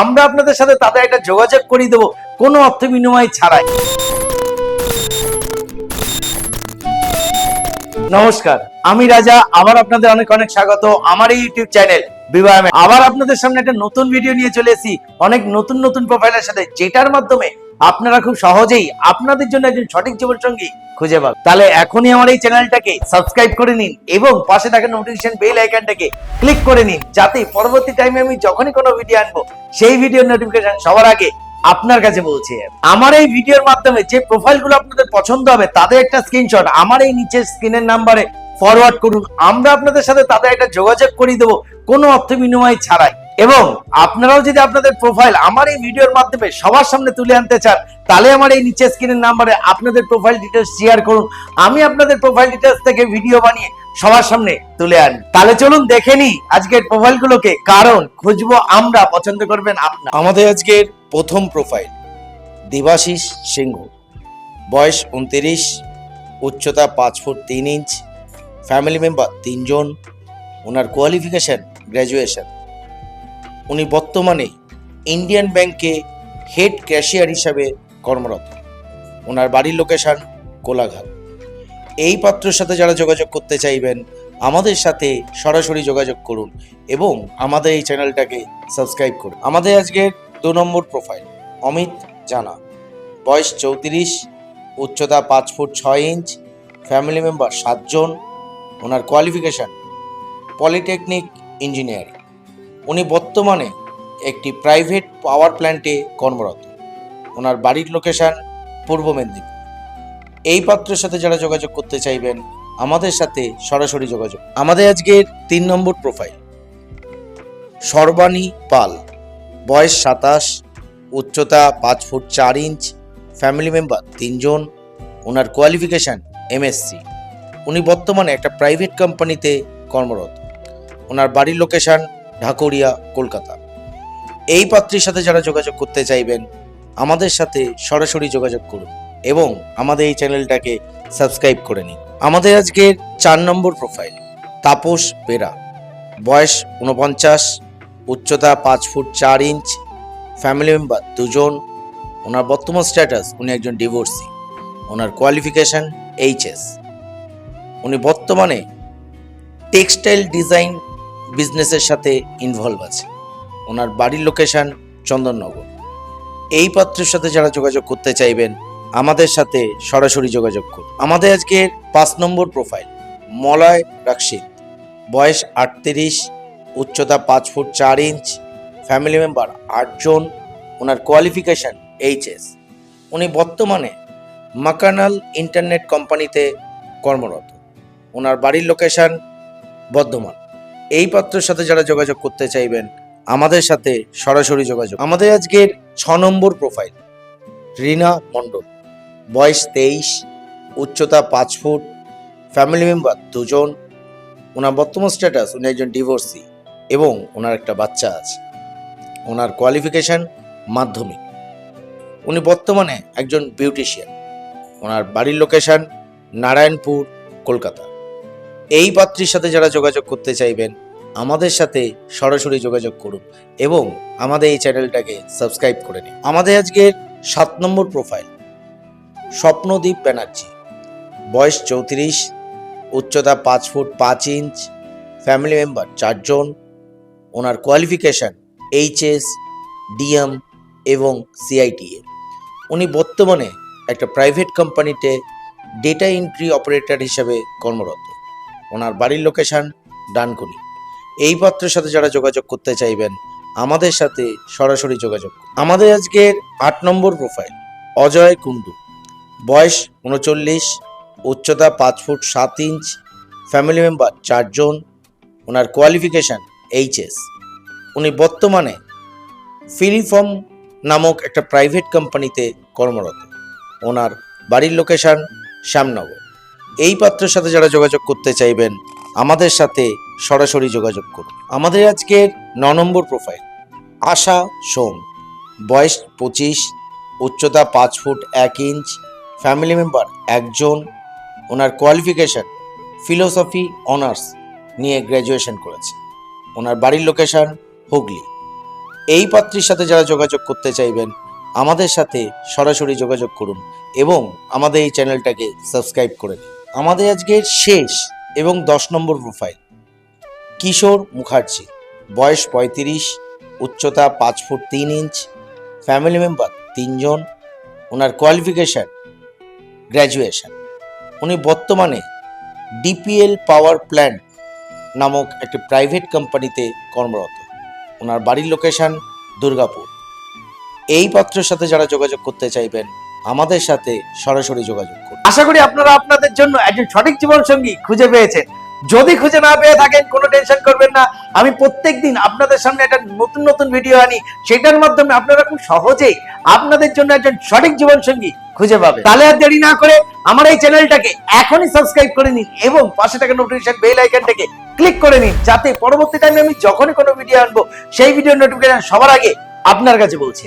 আমরা আপনাদের সাথে তাদের একটা যোগাযোগ করিয়ে দেবো, কোনো অর্থ বিনিময় ছাড়াই। নমস্কার, আমি রাজা, আবার আপনাদের অনেক অনেক স্বাগত আমার এই ইউটিউব চ্যানেল বিবাহ আবার আপনাদের সামনে একটা নতুন ভিডিও নিয়ে চলে এসেছি। অনেক নতুন নতুন প্রোফাইলের সাথে, যেটার মাধ্যমে আপনারা খুব সহজেই আপনাদের জন্য একজন সঠিক জীবন সঙ্গী খুঁজে পাবেন। তাহলে এখনই আমার এই চ্যানেলটাকে সাবস্ক্রাইব করে নিন এবং পাশে থাকা নোটিফিকেশন বেল আইকনটাকে ক্লিক করে নিন, যাতে পরবর্তী টাইমে আমি যখনই কোনো ভিডিও আনব, সেই ভিডিওর নোটিফিকেশন সবার আগে আপনার কাছে পৌঁছে। আমার এই ভিডিওর মাধ্যমে যে প্রোফাইলগুলো আপনাদের পছন্দ হবে, তাদের একটা স্ক্রিনশট আমার এই নিচের স্ক্রিনের নাম্বারে ফরওয়ার্ড করুন। আমরা আপনাদের সাথে তাদের একটা যোগাযোগ করিয়ে দেবো, কোনো অর্থ বিনিময় ছাড়াই। এবং আপনারাও যদি আপনাদের প্রোফাইল আমার এই ভিডিওর মাধ্যমে সবার সামনে তুলে আনতে চান, তাহলে আমার এই নিচের স্ক্রিনের নাম্বারে আপনাদের প্রোফাইল ডিটেলস শেয়ার করুন। আমি আপনাদের প্রোফাইল ডিটেলস থেকে ভিডিও বানিয়ে সবার সামনে তুলে আনি। তাহলে চলুন দেখে নিই আজকের প্রোফাইলগুলোকে কারণ খুঁজবো আমরা, পছন্দ করবেন আপনার। আমাদের আজকের প্রথম প্রোফাইল দেবাশিস সিংহ বয়স উনত্রিশ, উচ্চতা পাঁচ ফুট তিন ইঞ্চ ফ্যামিলি মেম্বার তিনজন, ওনার কোয়ালিফিকেশন গ্র্যাজুয়েশন উনি বর্তমানে ইন্ডিয়ান ব্যাংকে হেড ক্যাশিয়ার হিসাবে কর্মরত। ওনার বাড়ির লোকেশন কোলাঘাট এই পাত্রের সাথে যারা যোগাযোগ করতে চাইবেন, আমাদের সাথে সরাসরি যোগাযোগ করুন এবং আমাদের এই চ্যানেলটাকে সাবস্ক্রাইব করুন। আমাদের আজকের দু নম্বর প্রোফাইল, অমিত জানা। বয়স চৌত্রিশ, উচ্চতা পাঁচ ফুট ছয় ইঞ্চ, ফ্যামিলি মেম্বার সাতজন। ওনার কোয়ালিফিকেশন, পলিটেকনিক ইঞ্জিনিয়ারিং। উনি বর্তমানে একটি প্রাইভেট পাওয়ার প্ল্যান্টে কর্মরত। ওনার বাড়ির লোকেশান পূর্ব মেদিনীপুর। এই পাত্রের সাথে যারা যোগাযোগ করতে চাইবেন, আমাদের সাথে সরাসরি যোগাযোগ। আমাদের আজকের তিন নম্বর প্রোফাইল সর্বাণী পাল। বয়স সাতাশ, উচ্চতা পাঁচ ফুট চার ইঞ্চ ফ্যামিলি মেম্বার তিনজন, ওনার কোয়ালিফিকেশান এমএসসি উনি বর্তমানে একটা প্রাইভেট কোম্পানিতে কর্মরত। ওনার বাড়ির লোকেশন ঢাকুরিয়া, কলকাতা। এই পাত্রীর সাথে যারা যোগাযোগ করতে চাইবেন, আমাদের সাথে সরাসরি যোগাযোগ করুন এবং আমাদের এই চ্যানেলটাকে সাবস্ক্রাইব করে নিন। আমাদের আজকের চার নম্বর প্রোফাইল, তাপস বেরা। বয়স উনপঞ্চাশ উচ্চতা পাঁচ ফুট চার ইঞ্চ ফ্যামিলি মেম্বার দুজন। ওনার বর্তমান স্ট্যাটাস উনি একজন ডিভোর্সি ওনার কোয়ালিফিকেশন এইচএস উনি বর্তমানে টেক্সটাইল ডিজাইন বিজনেসের সাথে ইনভলভ আছে। ওনার বাড়ির লোকেশন চন্দননগর। এই পাত্রের সাথে যারা যোগাযোগ করতে চাইবেন, আমাদের সাথে সরাসরি যোগাযোগ করুন। আমাদের আজকের পাঁচ নম্বর প্রোফাইল মলয় রাক্ষিত বয়স আটত্রিশ, উচ্চতা পাঁচ ফুট চার ইঞ্চ ফ্যামিলি মেম্বার আটজন, ওনার কোয়ালিফিকেশন এইচএস উনি বর্তমানে মাকানাল ইন্টারনেট কোম্পানিতে কর্মরত। ওনার বাড়ির লোকেশন বর্ধমান। এই পাত্রের সাথে যারা যোগাযোগ করতে চাইবেন, আমাদের সাথে সরাসরি যোগাযোগ। আমাদের আজকের ছ নম্বর প্রোফাইল রিনা মণ্ডল। বয়স তেইশ, উচ্চতা পাঁচ ফুট ফ্যামিলি মেম্বার দুজন। ওনার বর্তমান স্ট্যাটাস উনি একজন ডিভোর্সি এবং ওনার একটা বাচ্চা আছে। ওনার কোয়ালিফিকেশন মাধ্যমিক। উনি বর্তমানে একজন বিউটিশিয়ান ওনার বাড়ির লোকেশান নারায়ণপুর, কলকাতা। এই পাত্রীর সাথে যারা যোগাযোগ করতে চাইবেন, আমাদের সাথে সরাসরি যোগাযোগ করুন এবং আমাদের এই চ্যানেলটাকে সাবস্ক্রাইব করে নিন। আমাদের আজকের সাত নম্বর প্রোফাইল, স্বপ্নদীপ ব্যানার্জি। বয়স চৌত্রিশ, উচ্চতা পাঁচ ফুট পাঁচ ইঞ্চ ফ্যামিলি মেম্বার চারজন। ওনার কোয়ালিফিকেশন এইচএস ডিএম এবং সিআইটিএ উনি বর্তমানে একটা প্রাইভেট কোম্পানিতে ডেটা এন্ট্রি অপারেটর হিসেবে কর্মরত। ওনার বাড়ির লোকেশান ডানকুনি। এই পাত্রের সাথে যারা যোগাযোগ করতে চাইবেন, আমাদের সাথে সরাসরি যোগাযোগ আমাদের আজকের আট নম্বর প্রোফাইল অজয় কুণ্ডু। বয়স উনচল্লিশ, উচ্চতা পাঁচ ফুট সাত ইঞ্চ ফ্যামিলি মেম্বার চারজন, ওনার কোয়ালিফিকেশান এইচএস উনি বর্তমানে ফিলিফর্ম নামক একটা প্রাইভেট কোম্পানিতে কর্মরত। ওনার বাড়ির লোকেশান শ্যামনগর। এই পাত্রের সাথে যারা যোগাযোগ করতে চাইবেন, আমাদের সাথে সরাসরি যোগাযোগ করুন। আমাদের আজকের ন নম্বর প্রোফাইল আশা সোম। বয়স পঁচিশ, উচ্চতা পাঁচ ফুট এক ইঞ্চ ফ্যামিলি মেম্বার একজন। ওনার কোয়ালিফিকেশন ফিলোসফি অনার্স নিয়ে গ্র্যাজুয়েশন করেছে। ওনার বাড়ির লোকেশন হুগলি। এই পাত্রীর সাথে যারা যোগাযোগ করতে চাইবেন, আমাদের সাথে সরাসরি যোগাযোগ করুন এবং আমাদের এই চ্যানেলটাকে সাবস্ক্রাইব করে দিন। আমাদের আজকের শেষ এবং দশ নম্বর প্রোফাইল কিশোর মুখার্জি, বয়স পঁয়ত্রিশ, উচ্চতা পাঁচ ফুট তিন ইঞ্চ ফ্যামিলি মেম্বার তিনজন, ওনার কোয়ালিফিকেশান গ্র্যাজুয়েশন উনি বর্তমানে ডিপিএল পাওয়ার প্ল্যান্ট নামক একটি প্রাইভেট কোম্পানিতে কর্মরত। ওনার বাড়ির লোকেশন দুর্গাপুর। এই পাত্রের সাথে যারা যোগাযোগ করতে চাইবেন আমাদের সাথে সরাসরি যোগাযোগ করুন। আশা করি আপনারা আপনাদের জন্য একজন সঠিক জীবন সঙ্গী খুঁজে পেয়েছেন। যদি খুঁজে না পেয়ে থাকেন, কোনো টেনশন করবেন না। আমি প্রত্যেকদিন আপনাদের সামনে একটা নতুন নতুন ভিডিও আনি। সেটার মাধ্যমে আপনারা খুব সহজেই আপনাদের জন্য একজন সঠিক জীবন সঙ্গী খুঁজে পাবে তাহলে আর দেরি না করে আমার এই চ্যানেলটাকে এখনই সাবস্ক্রাইব করে নিন এবং পাশে থাকা নোটিফিকেশন বেল আইকনটাকে ক্লিক করে নিন। যাতে পরবর্তী টাইমে আমি যখনই কোনো ভিডিও আনব, সেই ভিডিওর নোটিফিকেশন সবার আগে আপনার কাছে পৌঁছে